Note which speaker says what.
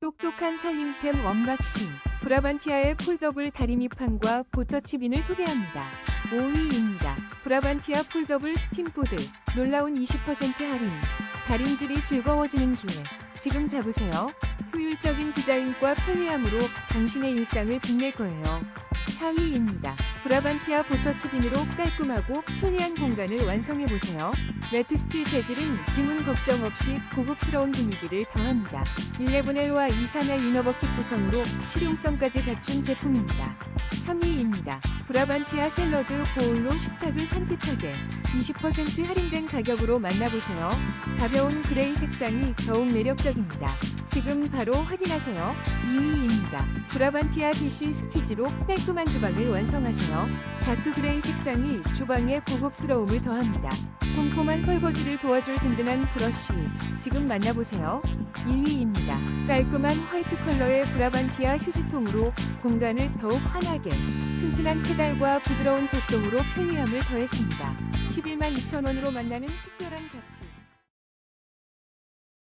Speaker 1: 똑똑한 살림템 언박싱 브라반티아의 폴더블 다리미판과 보터치빈을 소개합니다. 5위입니다. 브라반티아 폴더블 스팀보드 놀라운 20% 할인 다림질이 즐거워지는 기회 지금 잡으세요. 효율적인 디자인과 편리함으로 당신의 일상을 빛낼 거예요. 4위입니다. 브라반티아 보터치빈으로 깔끔하고 편리한 공간을 완성해보세요. 매트스틸 재질은 지문 걱정 없이 고급스러운 분위기를 더합니다. 11L와 23L 이너버킷 구성으로 실용성까지 갖춘 제품입니다. 3위입니다. 브라반티아 샐러드 보울로 식탁을 산뜻하게 20% 할인된 가격으로 만나보세요. 가벼운 그레이 색상이 더욱 매력적입니다. 지금 바로 확인하세요. 2위입니다. 브라반티아 DC 스퀴즈로 깔끔한 주방을 완성하세요. 다크 그레이 색상이 주방에 고급스러움을 더합니다. 꼼꼼한 설거지를 도와줄 든든한 브러쉬. 지금 만나보세요. 1위입니다. 깔끔한 화이트 컬러의 브라반티아 휴지통으로 공간을 더욱 환하게, 튼튼한 페달과 부드러운 작동으로 편리함을 더했습니다. 11만 2천 원으로 만나는 특별한 가치.